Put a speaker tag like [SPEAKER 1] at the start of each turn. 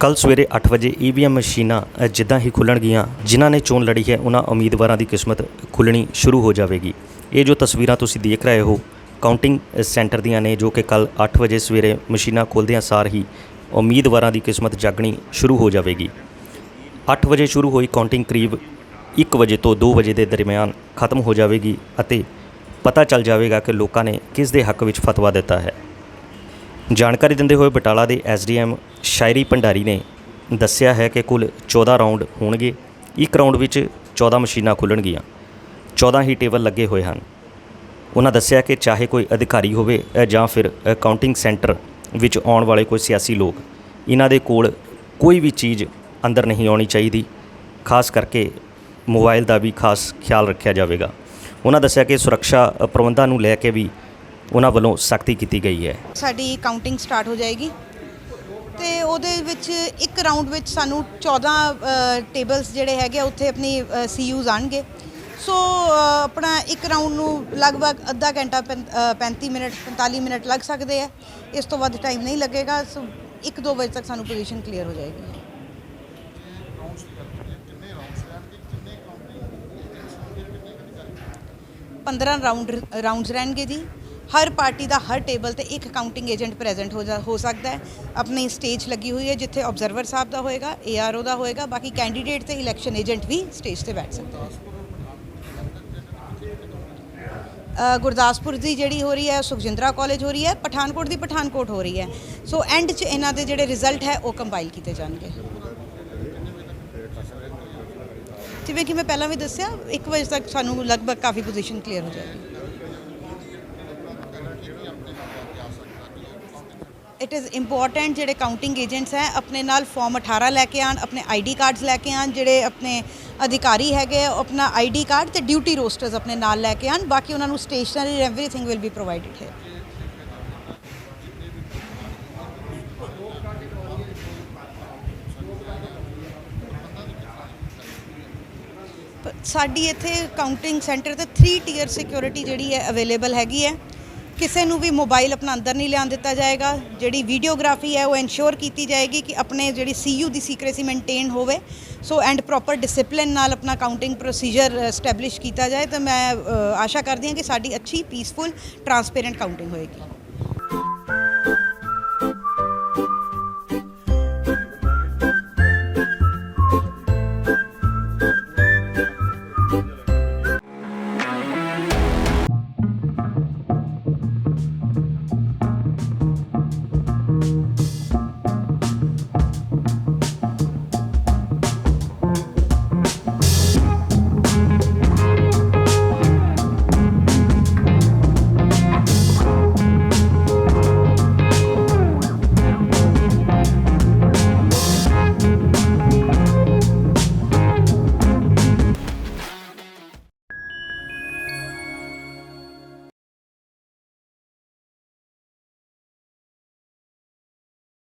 [SPEAKER 1] ਕੱਲ ਸਵੇਰੇ 8 ਵਜੇ ਈਵੀਐਮ ਮਸ਼ੀਨਾਂ ਅ, ਜਿੱਦਾਂ ਹੀ ਖੁੱਲਣਗੀਆਂ ਜਿਨ੍ਹਾਂ ਨੇ ਚੋਣ ਲੜੀ ਹੈ ਉਹਨਾਂ ਉਮੀਦਵਾਰਾਂ ਦੀ ਕਿਸਮਤ ਖੁੱਲਣੀ ਸ਼ੁਰੂ ਹੋ ਜਾਵੇਗੀ। ਇਹ ਜੋ ਤਸਵੀਰਾਂ ਤੁਸੀਂ ਦੇਖ ਰਹੇ ਹੋ ਕਾਊਂਟਿੰਗ ਅ, ਸੈਂਟਰ ਦੀਆਂ ਨੇ ਜੋ ਕਿ ਕੱਲ 8 ਵਜੇ ਸਵੇਰੇ ਮਸ਼ੀਨਾਂ ਖੁੱਲ੍ਹਦਿਆਂ ਸਾਰ ਹੀ ਉਮੀਦਵਾਰਾਂ ਦੀ ਕਿਸਮਤ ਜਾਗਣੀ ਸ਼ੁਰੂ ਹੋ ਜਾਵੇਗੀ। 8 ਵਜੇ ਸ਼ੁਰੂ ਹੋਈ ਕਾਊਂਟਿੰਗ ਕਰੀਬ 1 ਵਜੇ ਤੋਂ 2 ਵਜੇ ਦੇ ਦਰਮਿਆਨ ਖਤਮ ਹੋ ਜਾਵੇਗੀ ਅਤੇ ਪਤਾ ਚੱਲ ਜਾਵੇਗਾ ਕਿ ਲੋਕਾਂ ਨੇ ਕਿਸ ਦੇ ਹੱਕ ਵਿੱਚ ਫਤਵਾ ਦਿੱਤਾ ਹੈ। ਜਾਣਕਾਰੀ ਦਿੰਦੇ ਹੋਏ ਬਟਾਲਾ ਦੇ ਐਸਡੀਐਮ ਸ਼ਾਇਰੀ ਭੰਡਾਰੀ ਨੇ ਦੱਸਿਆ ਹੈ ਕਿ ਕੁੱਲ 14 ਰਾਊਂਡ ਹੋਣਗੇ। ਇੱਕ ਰਾਊਂਡ ਵਿੱਚ 14 ਮਸ਼ੀਨਾਂ ਖੁੱਲਣਗੀਆਂ। 14 ਹੀ ਟੇਬਲ ਲੱਗੇ ਹੋਏ ਹਨ। ਉਹਨਾਂ ਦੱਸਿਆ ਕਿ ਚਾਹੇ ਕੋਈ ਅਧਿਕਾਰੀ ਹੋਵੇ ਜਾਂ ਫਿਰ ਅ, ਕਾਊਂਟਿੰਗ ਸੈਂਟਰ ਵਿੱਚ ਆਉਣ ਵਾਲੇ ਕੋਈ ਸਿਆਸੀ ਲੋਕ ਇਹਨਾਂ ਦੇ ਕੋਲ ਕੋਈ ਵੀ ਚੀਜ਼ ਅੰਦਰ ਨਹੀਂ ਆਉਣੀ ਚਾਹੀਦੀ। ਖਾਸ ਕਰਕੇ ਮੋਬਾਈਲ ਦਾ ਵੀ ਖਾਸ ਖਿਆਲ ਰੱਖਿਆ ਜਾਵੇਗਾ। ਉਹਨਾਂ ਦੱਸਿਆ ਕਿ ਸੁਰੱਖਿਆ ਪ੍ਰਬੰਧਾਂ ਨੂੰ ਲੈ ਕੇ ਵੀ ਉਹਨਾਂ ਵੱਲੋਂ ਸਖਤੀ ਕੀਤੀ ਗਈ ਹੈ।
[SPEAKER 2] ਸਾਡੀ ਕਾਊਂਟਿੰਗ ਸਟਾਰਟ ਹੋ ਜਾਏਗੀ। ਤੇ ਉਹਦੇ ਵਿੱਚ ਇੱਕ ਰਾਊਂਡ ਵਿੱਚ ਸਾਨੂੰ 14 ਟੇਬਲਸ ਜਿਹੜੇ ਹੈਗੇ ਆ, ਉੱਥੇ ਆਪਣੀ ਸੀਯੂਜ਼ ਆਣਗੇ। ਸੋ ਆਪਣਾ ਇੱਕ ਰਾਊਂਡ ਨੂੰ ਲਗਭਗ ਅੱਧਾ ਘੰਟਾ ਪੈਂ- ਅ, 35 ਮਿੰਟ 45 ਮਿੰਟ ਲੱਗ ਸਕਦੇ ਆ। ਇਸ ਤੋਂ ਵੱਧ ਟਾਈਮ ਨਹੀਂ ਲੱਗੇਗਾ। ਸੋ 1-2 ਵਜੇ ਤੱਕ ਸਾਨੂੰ ਪੋਜੀਸ਼ਨ ਕਲੀਅਰ ਹੋ ਜਾਏਗੀ। 15 ਰਾਊਂਡ ਰਾਊਂਡਸ ਰਹਿਣਗੇ ਜੀ। ਹਰ ਪਾਰਟੀ ਦਾ ਹਰ ਟੇਬਲ ਤੇ ਇੱਕ ਕਾਊਂਟਿੰਗ ਏਜੰਟ ਪ੍ਰੈਜ਼ੈਂਟ ਹੋ ਜਾ ਹੋ ਸਕਦਾ ਹੈ। ਆਪਣੀ ਸਟੇਜ ਲੱਗੀ ਹੋਈ ਹੈ ਜਿੱਥੇ ਆਬਜ਼ਰਵਰ ਸਾਹਿਬ ਦਾ ਹੋਏਗਾ ਏਆਰਓ ਦਾ ਹੋਏਗਾ, ਬਾਕੀ ਕੈਂਡੀਡੇਟ ਤੇ ਇਲੈਕਸ਼ਨ ਏਜੰਟ ਵੀ ਸਟੇਜ ਤੇ ਬੈਠ ਸਕਦੇ ਹੈ ਗੁਰਦਾਸਪੁਰ ਦੀ ਜਿਹੜੀ ਹੋ ਰਹੀ ਹੈ, ਸੁਖਜਿੰਦਰਾ ਕਾਲਜ ਹੋ ਰਹੀ ਹੈ, ਪਠਾਨਕੋਟ ਦੀ ਪਠਾਨਕੋਟ ਹੋ ਰਹੀ ਹੈ। ਸੋ ਐਂਡ 'ਚ ਇਹਨਾਂ ਦੇ ਜਿਹੜੇ ਰਿਜ਼ਲਟ ਹੈ, ਉਹ ਕੰਪਾਈਲ ਕੀਤੇ ਜਾਣਗੇ। ਜਿਵੇਂ ਕਿ ਮੈਂ ਪਹਿਲਾਂ ਵੀ ਦੱਸਿਆ 1 ਵਜੇ ਤੱਕ ਸਾਨੂੰ ਲਗਭਗ ਕਾਫੀ ਪੋਜੀਸ਼ਨ ਕਲੀਅਰ ਹੋ ਜਾਏਗੀ। ਇਟ ਇਜ਼ ਇੰਪੋਰਟੈਂਟ ਜਿਹੜੇ ਕਾਊਂਟਿੰਗ ਏਜੰਟਸ ਹੈ ਆਪਣੇ ਨਾਲ ਫਾਰਮ 18 ਲੈ ਕੇ ਆਣ ਆਪਣੇ ਆਈਡੀ ਕਾਰਡਸ ਲੈ ਕੇ ਆਣ ਜਿਹੜੇ ਆਪਣੇ ਅਧਿਕਾਰੀ ਹੈਗੇ ਆ, ਉਹ ਆਪਣਾ ਆਈਡੀ ਕਾਰਡ ਤੇ ਡਿਊਟੀ ਰੋਸਟਰਸ ਆਪਣੇ ਨਾਲ ਲੈ ਕੇ ਆਣ ਬਾਕੀ ਉਹਨਾਂ ਨੂੰ stationery everything will be provided ਹੈ ਸਾਡੀ ਇੱਥੇ ਕਾਊਂਟਿੰਗ ਸੈਂਟਰ ਤੇ 3 ਟੀਅਰ ਸਿਕਿਉਰਿਟੀ ਜਿਹੜੀ ਹੈ ਅਵੇਲੇਬਲ ਹੈਗੀ ਹੈ। ਕਿਸੇ ਨੂੰ ਵੀ ਮੋਬਾਈਲ ਆਪਣਾ ਅੰਦਰ ਨਹੀਂ ਲਿਆਉਣ ਦਿੱਤਾ ਜਾਏਗਾ। ਜਿਹੜੀ ਵੀਡੀਓਗ੍ਰਾਫੀ ਹੈ, ਉਹ ਇਨਸ਼ੋਰ ਕੀਤੀ ਜਾਏਗੀ ਕਿ ਆਪਣੇ ਜਿਹੜੀ ਸੀਯੂ ਦੀ ਸੀਕ੍ਰੇਸੀ ਮੇਨਟੇਨ ਹੋਵੇ। ਸੋ ਐਂਡ ਪ੍ਰੋਪਰ ਡਿਸਪਲਿਨ ਨਾਲ ਆਪਣਾ ਕਾਊਂਟਿੰਗ ਪ੍ਰੋਸੀਜਰ ਸਟੈਬਲਿਸ਼ ਕੀਤਾ ਜਾਏ ਤਾਂ ਮੈਂ ਆਸ਼ਾ ਕਰਦੀ ਹਾਂ ਕਿ ਸਾਡੀ ਅੱਛੀ ਪੀਸਫੁਲ ਟਰਾਂਸਪੇਰੈਂਟ ਕਾਊਂਟਿੰਗ ਹੋਏਗੀ।